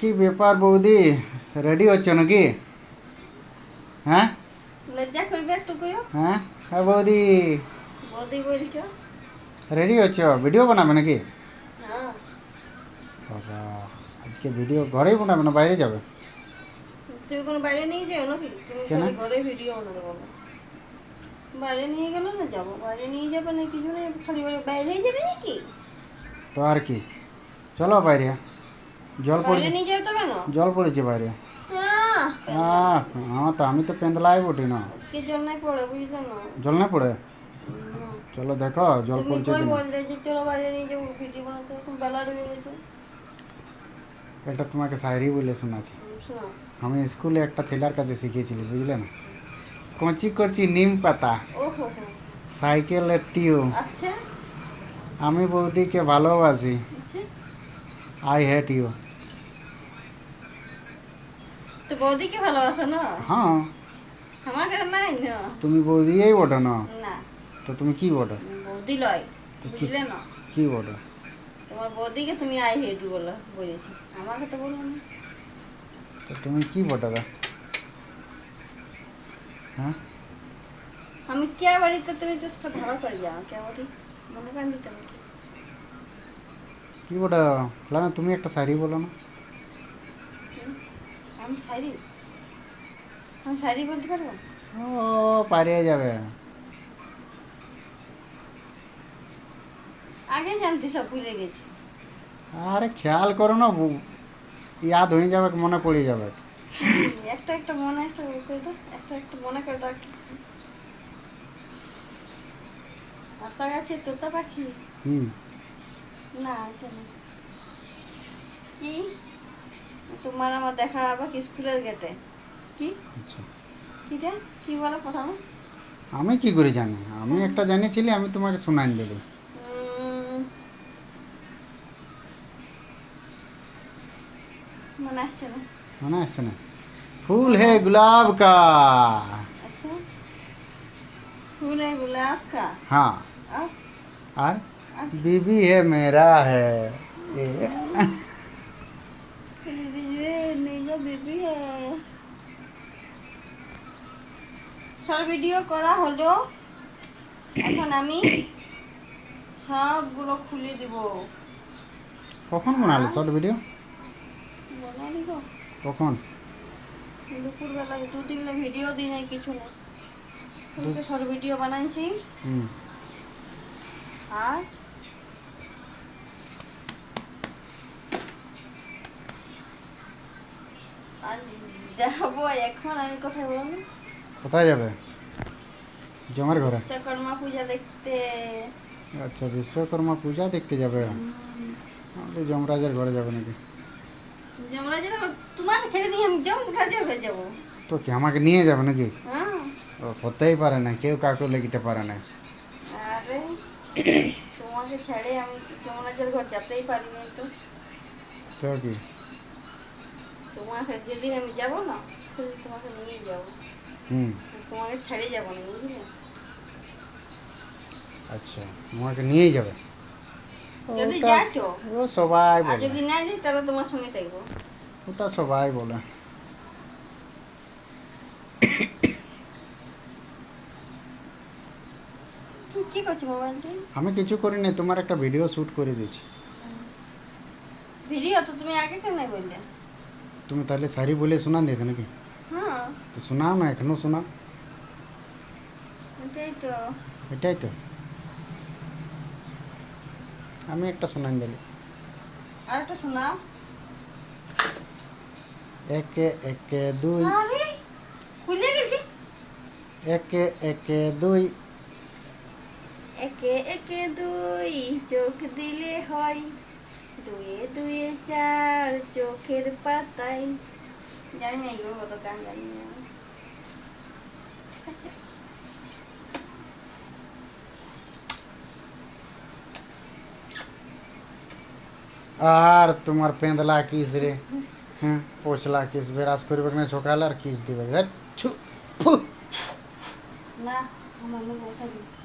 কি ব্যাপার বৌদি রেডি হচ্ছ নাকি হ্যাঁ লজ্জা করবে একটু কইও হ্যাঁ হ্যাঁ বৌদি বৌদি বলছো রেডি হচ্ছ ভিডিও বানাবে নাকি হ্যাঁ বাবা আজকে ভিডিও ঘরেই বানাবে না বাইরে যাবে তুমি কোনো বাইরে নিয়ে যাও নাকি তুমি কেন? খালি ঘরে ভিডিও বানাতে বলো বাইরে নিয়ে গেলে না যাব বাইরে নিয়ে যাবে না কিছু নেই খালি বলে বাইরে যাবে নাকি তো আর কি চলো বাইরে জল না? জল পড়েছে বাইরে। হ্যাঁ তো আমি তো পেন্দলাই বটি না। পড়ে বুঝলে জল না পড়ে? চলো দেখো জল পড়ছে কই কিনা। বললে চলো বাইরে নিয়ে যাব ভিডিও বানাতে এখন বেলা ডুবে গেছে। এটা তোমাকে শায়রি বলে শোনাচ্ছি। আমি স্কুলে একটা ছেলের কাছে শিখেছিলি বুঝলে না? কচি কচি নিম পাতা। সাইকেলের টিউ আচ্ছা। আমি বৌদিকে ভালোবাসি। আচ্ছা। I hate you. তো বৌদিকে ভালোবাসো না? হ্যাঁ। আমাকে নাই না। তুমি বৌদিই বটো না? না। তো তুমি কি বটো? বৌদি লয় বুঝলে না? কি বটো? তোমার বৌদিকে তুমি আই হেট বলো বলেছি। আমাকে তো বলো না। তো তুমি কি বটো হ্যাঁ? আমি কে বাড়িতে তুমি তো সেটা ভালো করে যাও কে বাড়ি? মনে কান দিতে কি বটো? না তুমি একটা শায়রি বলো না? আমি শাড়ি। আমি শাড়ি বলতে পারব? ও পারিয়ে যাবে। আগে জানতি সব ভুলে গেছি। আরে খেয়াল করো না ইয়াদ হয়ে যাবে মনে পড়ে যাবে। একটা একটা মনে একটা করে দাও একটা একটা মনে করে দাও। আতা গাছে তোতা পাখি? হুম। না। কি? তোমার আমার দেখা হবে কি স্কুলের গেটে কি আচ্ছা কিটা কি বলো প্রথমে আমি কি করে জানি আমি একটা জানিয়েছিলি আমি তোমাকে শোনাই দিলি উম, মনে আসছে না মনে আসছে না ফুল হে গুলাব কা अच्छा फूल है गुलाब का हाँ अब और बीबी है मेरा है সব ভিডিও করা হলো এখন আমি সবগুলো খুলে দিব। কখন বানালে শর্ট ভিডিও কখন? দুপুরবেলায় দু ভিডিও দিই নাই কিছু না শর্ট ভিডিও বানাইছি। হুম। আর আর যাব এখন আমি কোথায় বলব? কোথায় যাবে? জমার ঘরে? বিশ্বকর্মা পূজা দেখতে। আচ্ছা বিশ্বকর্মা পূজা দেখতে যাবে? আমি যমরাজের ঘরে যাবে নাকি? যমরাজের তোমাকে ছেড়ে দিয়ে আমি যমরাজের হয়ে যাব। তো কি আমাকে নিয়ে যাবে নাকি? হ্যাঁ। হতেই পারে না কেউ কাউকে লেগিতে পারে না। আরে তোমাকে ছেড়ে আমি যমরাজের ঘর যেতেই পারি তো। তো কি? তোমাকে যেদিন আমি যাব না সেদিন তোমাকে নিয়ে যাব। তোমাকে ছেড়ে যাব না বুঝলে? আচ্ছা আমাকে নিয়েই যাবে? যদি যাই তো। ও সবাই বলে। যদি না যাই তাহলে তোমার সঙ্গে থাকব। ওটা সবাই বলে। তুমি কি করছ মোবাইলটি আমি কিছু করিনি তোমার একটা ভিডিও শুট করে দিয়েছি। ভিডিও তো তুমি আগে কেন বললে? তুমি তাহলে শাড়ি বলে শোনা দিতে নাকি? হ্যাঁ। তো শোনাও না এখনও শোনাও এটাই তো। এটাই তো। আমি একটা শোনাই দিলি। আর একটা শোনাও একে একে দুই। আরে খুলে গেছি। একে একে দুই। একে একে দুই চোখ দিলে হয়। দুয়ে দুয়ে চার চোখের পাতায়। জানি না গো কত গান জানি না আচ্ছা, আর তোমার পেঁদলা কিস রে হ্যাঁ পোছলা কিস বেরাস করবে না সকালে আর কিস দিবে ধ্যাৎ, ছু, ফু। না আমার বসা দিই